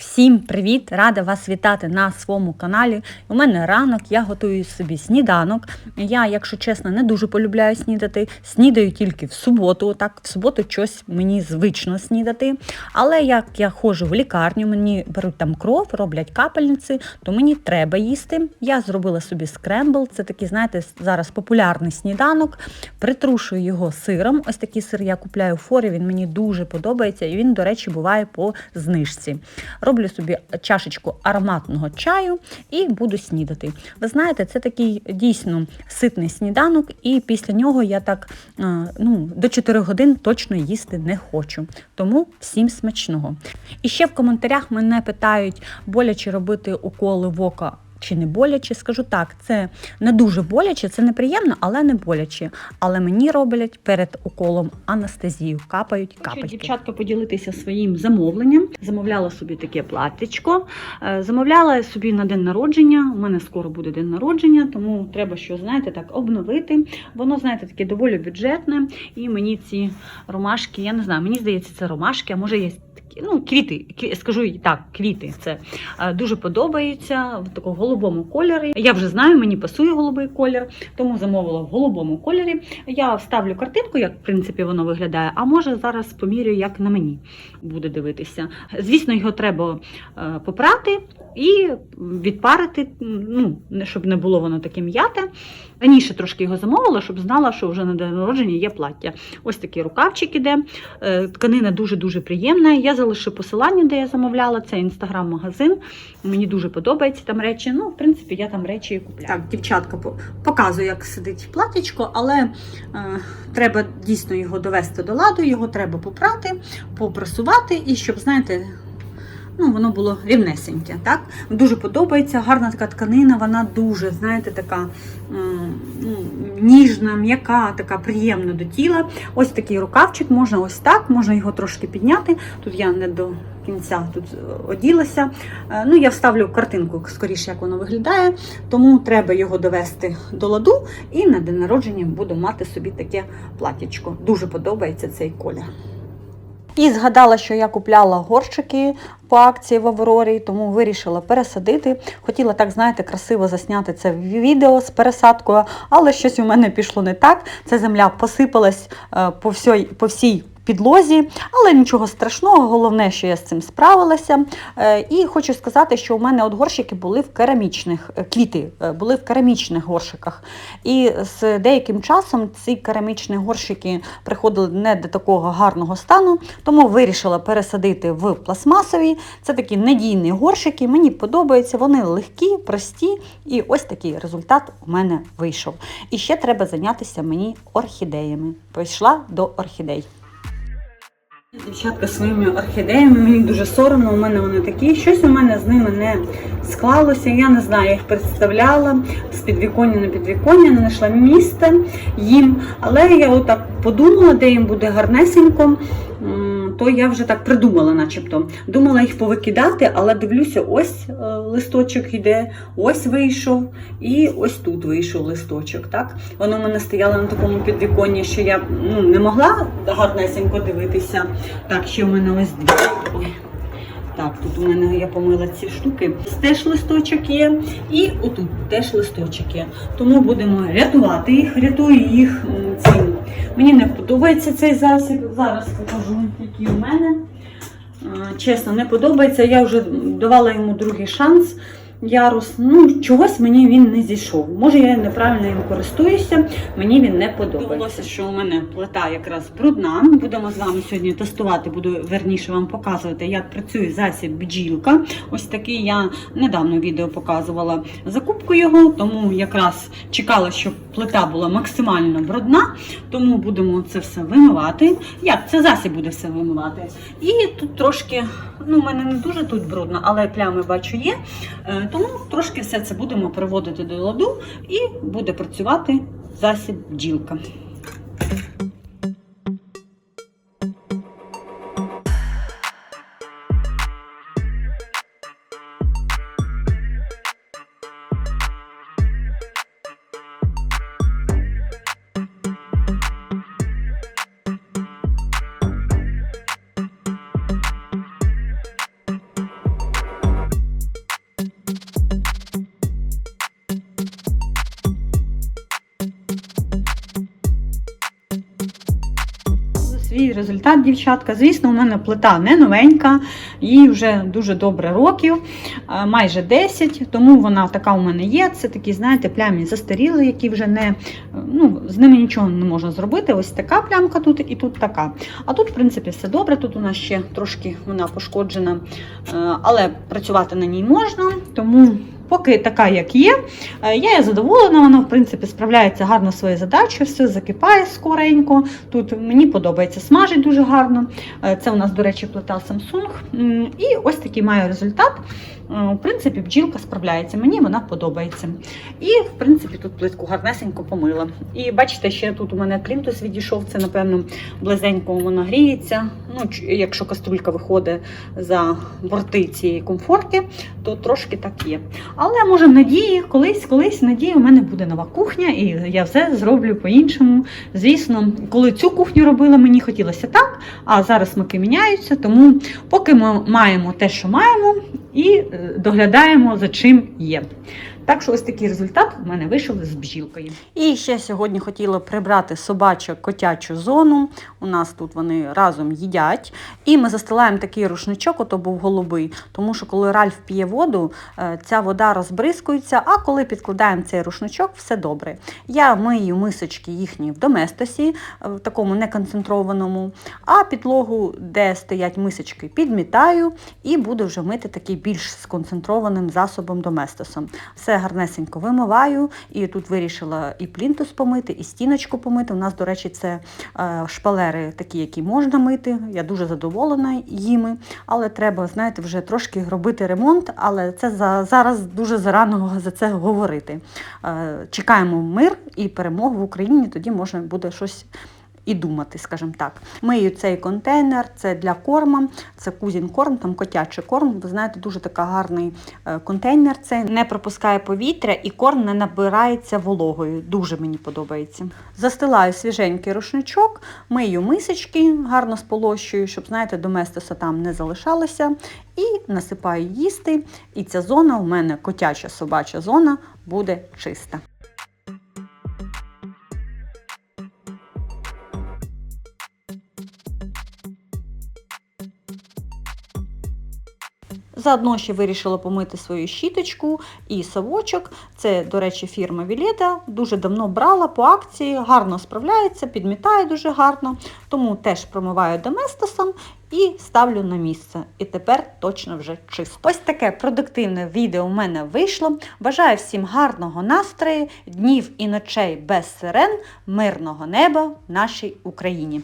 Всім привіт! Рада вас вітати на своєму каналі. У мене ранок, я готую собі сніданок. Я, якщо чесно, не дуже полюбляю снідати. Снідаю тільки в суботу. Так, в суботу щось мені звично снідати. Але як я ходжу в лікарню, мені беруть там кров, роблять капельниці, то мені треба їсти. Я зробила собі скрембл. Це такий, знаєте, зараз популярний сніданок. Притрушую його сиром. Ось такий сир я купляю в форі. Він мені дуже подобається, і він, до речі, буває по знижці. Роблю собі чашечку ароматного чаю і буду снідати. Ви знаєте, це такий дійсно ситний сніданок, і після нього я так е, ну, до 4 годин точно їсти не хочу. Тому всім смачного. І ще в коментарях мене питають, боляче робити уколи в око. Чи не боляче, скажу так, це не дуже боляче, це неприємно, але не боляче. Але мені роблять перед уколом анестезію, капають капельки. Хочу, дівчатка, поділитися своїм замовленням. Замовляла собі таке платтячко. Е, Замовляла собі на день народження. У мене скоро буде день народження, тому треба що, знаєте, так обновити. Воно, знаєте, таке доволі бюджетне. І мені ці ромашки, я не знаю, мені здається, це ромашки, а може є. Ну, квіти, кві- скажу так, квіти. Це е, дуже подобається в такому голубому кольорі. Я вже знаю, мені пасує голубий колір, тому замовила в голубому кольорі. Я вставлю картинку, як в принципі воно виглядає. А може зараз помірюю, як на мені буде дивитися. Звісно, його треба е, попрати і відпарити, ну щоб не було воно таке м'яте. Раніше трошки його замовила, щоб знала, що вже на день народження є плаття. Ось такий рукавчик іде. Е, Тканина дуже-дуже приємна. Я залишу посилання, де я замовляла. Це інстаграм-магазин. Мені дуже подобається там речі. Ну, в принципі, я там речі купляю. Так, дівчатка по- показую, як сидить платічко, але е, треба дійсно його довести до ладу, його треба попрати, попрасувати і щоб, знаєте. Ну, воно було рівнесеньке, так? Дуже подобається, гарна така тканина, вона дуже, знаєте, така ну, ніжна, м'яка, така приємна до тіла. Ось такий рукавчик, можна ось так, можна його трошки підняти. Тут я не до кінця тут е, оділася. Е, Ну, я вставлю картинку скоріше, як воно виглядає, тому треба його довести до ладу і на день народження буду мати собі таке платічко. Дуже подобається цей колір. І згадала, що я купляла горщики по акції в Аврорі, тому вирішила пересадити. Хотіла так, знаєте, красиво засняти це відео з пересадкою, але щось у мене пішло не так. Ця земля посипалась е, по всій, по всій підлозі, але нічого страшного, головне, що я з цим справилася. Е, І хочу сказати, що у мене от горщики були в керамічних е, квіти, е, були в керамічних горщиках. І з деяким часом ці керамічні горщики приходили не до такого гарного стану, тому вирішила пересадити в пластмасові. Це такі надійні горщики, мені подобаються, вони легкі, прості, і ось такий результат у мене вийшов. І ще треба зайнятися мені орхідеями. Пішла до орхідей. Дівчатка своїми орхідеями, мені дуже соромно, у мене вони такі. Щось у мене з ними не склалося. Я не знаю, я їх представляла з підвіконня на підвіконня, не знайшла місце їм. Але я отак подумала, де їм буде гарнесенько. То я вже так придумала, начебто. Думала їх повикидати, але дивлюся, ось е, листочок йде, ось вийшов, і ось тут вийшов листочок. Так? Воно в мене стояло на такому підвіконні, що я ну, не могла гарнесенько дивитися. Так, ще в мене ось дві. Ой. Так, тут у мене я помила ці штуки. Теж листочок є, і отут теж листочок є. Тому будемо рятувати їх, рятую їх цим. Мені не подобається цей засіб. Зараз покажу, який у мене. Чесно, не подобається. Я вже давала йому другий шанс. Ярус, ну чогось мені він не зійшов. Може, я неправильно їм користуюся, мені він не подобається. що у мене плита якраз брудна. Будемо з вами сьогодні тестувати, буду верніше вам показувати, як працює засіб бджілка. Ось такий я недавно відео показувала закупку його, тому якраз чекала, щоб плита була максимально брудна, тому будемо це все вимивати. Як це засіб буде все вимивати? І тут трошки, ну, у мене не дуже тут брудно, але плями бачу є. Тому трошки все це будемо приводити до ладу і буде працювати засіб бджілка. Результат, дівчатка. Звісно, у мене плита не новенька, їй вже дуже добре років, е, майже 10, тому вона така у мене є. Це такі, знаєте, плямі застаріли, які вже не е, ну, з ними нічого не можна зробити. Ось така плямка тут і тут така. А тут, в принципі, все добре. Тут у нас ще трошки вона пошкоджена, е, але працювати на ній можна. Тому поки така, як є, е, я є задоволена. Вона, в принципі, справляється гарно своєю задачею, все закипає скоренько. Тут мені подобається, смажить дуже гарно. Е, Це у нас, до речі, плита Samsung. І ось такий має результат. Е, В принципі, бджілка справляється, мені вона подобається. І, в принципі, тут плитку гарнесенько помила. І бачите, ще тут у мене плінтус відійшов, це, напевно, близенько воно гріється. Ну, якщо каструлька виходить за борти цієї комфорки, то трошки так є. Але може в надії, колись, колись надії у мене буде нова кухня, і я все зроблю по-іншому. Звісно, коли цю кухню робила, мені хотілося так, а зараз смаки міняються. Тому поки ми маємо те, що маємо, і е, доглядаємо за чим є. Так що ось такий результат в мене вийшов з бджілкою. І ще сьогодні хотіла прибрати собачу котячу зону. У нас тут вони разом їдять. І ми застилаємо такий рушничок, ото був голубий, тому що коли Ральф п'є воду, е, ця вода розбризкується, а коли підкладаємо цей рушничок, все добре. Я мию мисочки їхні в доместосі, е, в такому неконцентрованому, а підлогу, де стоять мисочки, підмітаю і буду вже мити такий більш сконцентрованим засобом доместосом. Все гарнесенько вимиваю, і тут вирішила і плінтус помити, і стіночку помити. У нас, до речі, це е, шпалери такі, які можна мити. Я дуже задоволена їми, але треба, знаєте, вже трошки робити ремонт, але це за, зараз дуже зарано за це говорити. Е, чекаємо мир і перемогу в Україні, тоді можна буде щось. І думати, скажімо так. Мию цей контейнер, це для корма, це кузін корм, там котячий корм. Ви знаєте, дуже така гарний е, контейнер. Це не пропускає повітря і корм не набирається вологою. Дуже мені подобається. Застилаю свіженький рушничок, мию мисочки, гарно сполощую, щоб, знаєте, доместоса там не залишалося. І насипаю їсти. І ця зона у мене котяча собача зона буде чиста. Заодно ще вирішила помити свою щіточку і совочок. Це, до речі, фірма Вілета. Дуже давно брала по акції, гарно справляється, підмітає дуже гарно. Тому теж промиваю доместосом і ставлю на місце. І тепер точно вже чисто. Ось таке продуктивне відео у мене вийшло. Бажаю всім гарного настрою, днів і ночей без сирен, мирного неба в нашій Україні.